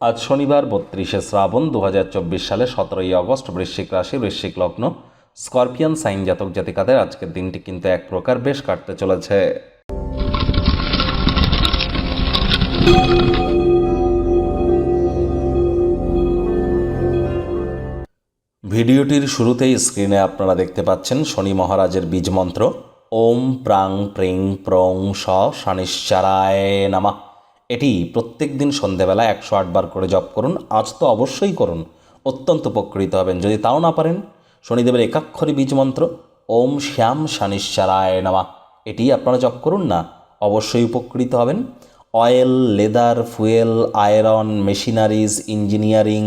আজ শনিবার বত্রিশে শ্রাবণ দু হাজার চব্বিশ সালে সতেরোই আগস্ট বৃশ্চিক রাশি, বৃশ্চিক লগ্ন, স্করপিয়ান সাইন জাতক জাতিকাদের আজকের দিনটি কিন্তু এক প্রকার বেশ কাটতে চলেছে। ভিডিওটির শুরুতেই স্ক্রিনে আপনারা দেখতে পাচ্ছেন শনি মহারাজের বীজ মন্ত্র, ওম প্রাং প্রিং প্রং স নামা। এটি প্রত্যেক দিন সন্ধেবেলা একশো আটবার করে জপ করুন। আজ তো অবশ্যই করুন। অত্যন্ত উপকৃত হবেন। যদি তাও না পারেন, শনিদেবের একাক্ষরী বীজ মন্ত্র, ওম শ্যাম শানিশ্চারায় নামা। এটি আপনারা জপ করুন না, অবশ্যই উপকৃত হবেন। Oil, leather, fuel, iron, machineries, engineering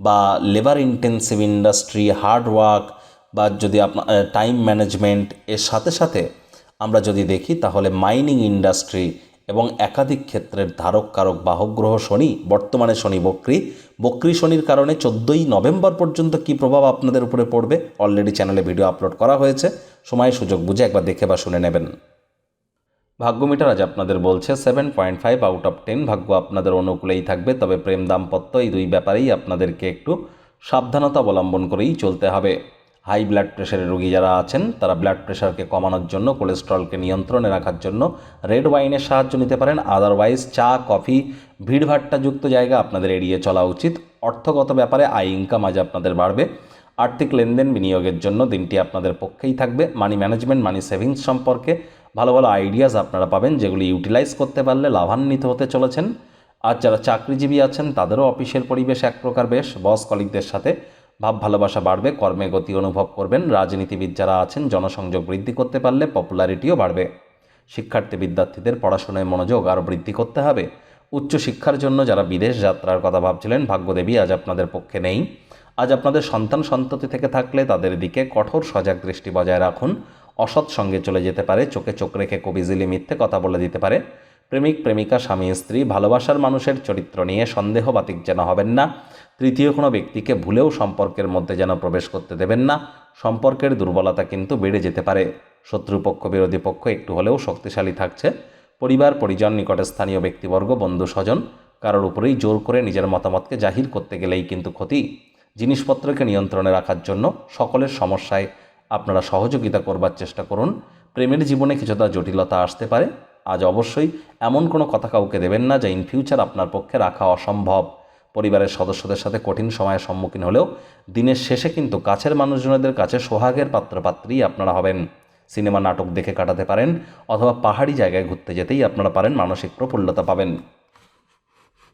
বা labour intensive industry, hard work বা যদি আপনার টাইম ম্যানেজমেন্ট, এর সাথে সাথে আমরা যদি দেখি তাহলে মাইনিং ইন্ডাস্ট্রি এবং একাধিক ক্ষেত্রের ধারক, কারক, বাহক গ্রহ শনি, বর্তমানে শনি বক্রী। বক্রী শনির কারণে চোদ্দোই নভেম্বর পর্যন্ত কী প্রভাব আপনাদের উপরে পড়বে? অলরেডি চ্যানেলে ভিডিও আপলোড করা হয়েছে। সময়, সুযোগ বুঝে একবার দেখে বা শুনে নেবেন। ভাগ্যমিটার আজ আপনাদের বলছে seven point five out of ten ভাগ্য আপনাদের অনুকূলেই থাকবে, তবে প্রেম দাম্পত্য এই দুই ব্যাপারেই আপনাদেরকে একটু সাবধানতা অবলম্বন করেই চলতে হবে। হাই ব্লাড প্রেশারের রোগী যারা আছেন, তারা ব্লাড প্রেশারকে কমানোর জন্য, কোলেস্ট্রলকে নিয়ন্ত্রণে রাখার জন্য রেড ওয়াইনের সাহায্য নিতে পারেন। আদারওয়াইজ চা, কফি, ভিড়ভাট্টাযুক্ত জায়গা আপনাদের এড়িয়ে চলা উচিত। অর্থগত ব্যাপারে আয় ইনকাম আজ আপনাদের বাড়বে। আর্থিক লেনদেন বিনিয়োগের জন্য দিনটি আপনাদের পক্ষেই থাকবে। মানি ম্যানেজমেন্ট মানি সেভিংস সম্পর্কে ভালো ভালো আইডিয়াস আপনারা পাবেন, যেগুলি ইউটিলাইজ করতে পারলে লাভান্বিত হতে চলেছেন। আর যারা চাকরিজীবী আছেন, তাদেরও অফিসের পরিবেশ এক প্রকার বেশ। বস কলিকদের সাথে ভাব ভালোবাসা বাড়বে, কর্মে গতি অনুভব করবেন, রাজনীতিবিদ যারা আছেন, জনসংযোগ বৃদ্ধি করতে পারলে পপুলারিটিও বাড়বে। শিক্ষার্থী বিদ্যার্থীদের পড়াশোনায় মনোযোগ আরও বৃদ্ধি করতে হবে। উচ্চশিক্ষার জন্য যারা বিদেশ যাত্রার কথা ভাবছিলেন, ভাগ্যদেবী আজ আপনাদের পক্ষে নেই। আজ আপনাদের সন্তান সন্ততি থেকে থাকলে তাদের দিকে কঠোর সজাগ দৃষ্টি বজায় রাখুন। অসৎ সঙ্গে চলে যেতে পারে, চোখে চোখ রেখে কবিজিলি মিথ্যে কথা বলে দিতে পারে। প্রেমিক, প্রেমিকা, স্বামী, স্ত্রী ভালোবাসার মানুষের চরিত্র নিয়ে সন্দেহবাতিক যেন হবেন না। তৃতীয় কোনো ব্যক্তিকে ভুলেও সম্পর্কের মধ্যে যেন প্রবেশ করতে দেবেন না। সম্পর্কের দুর্বলতা কিন্তু বেড়ে যেতে পারে। শত্রুপক্ষ, বিরোধী পক্ষ একটু হলেও শক্তিশালী থাকছে। পরিবার, পরিজন, নিকটে স্থানীয় ব্যক্তিবর্গ, বন্ধু, স্বজন, কারোর উপরেই জোর করে নিজের মতামতকে জাহির করতে গেলেই কিন্তু ক্ষতি। জিনিসপত্রকে নিয়ন্ত্রণে রাখার জন্য সকলের সমস্যায় আপনারা সহযোগিতা করবার চেষ্টা করুন। প্রেমের জীবনে কিছুটা জটিলতা আসতে পারে। আজ অবশ্যই এমন কোনো কথা কাউকে দেবেন না যা ইন ফিউচার আপনার পক্ষে রাখা অসম্ভব। পরিবারের সদস্যদের সাথে কঠিন সময়ের সম্মুখীন হলেও দিনের শেষে কিন্তু কাছের মানুষজনদের কাছে সোহাগের পাত্রপাত্রী আপনারা হবেন। সিনেমা নাটক দেখে কাটাতে পারেন অথবা পাহাড়ি জায়গায় ঘুরতে যেতেই আপনারা পারেন মানসিক প্রফুল্লতা পাবেন।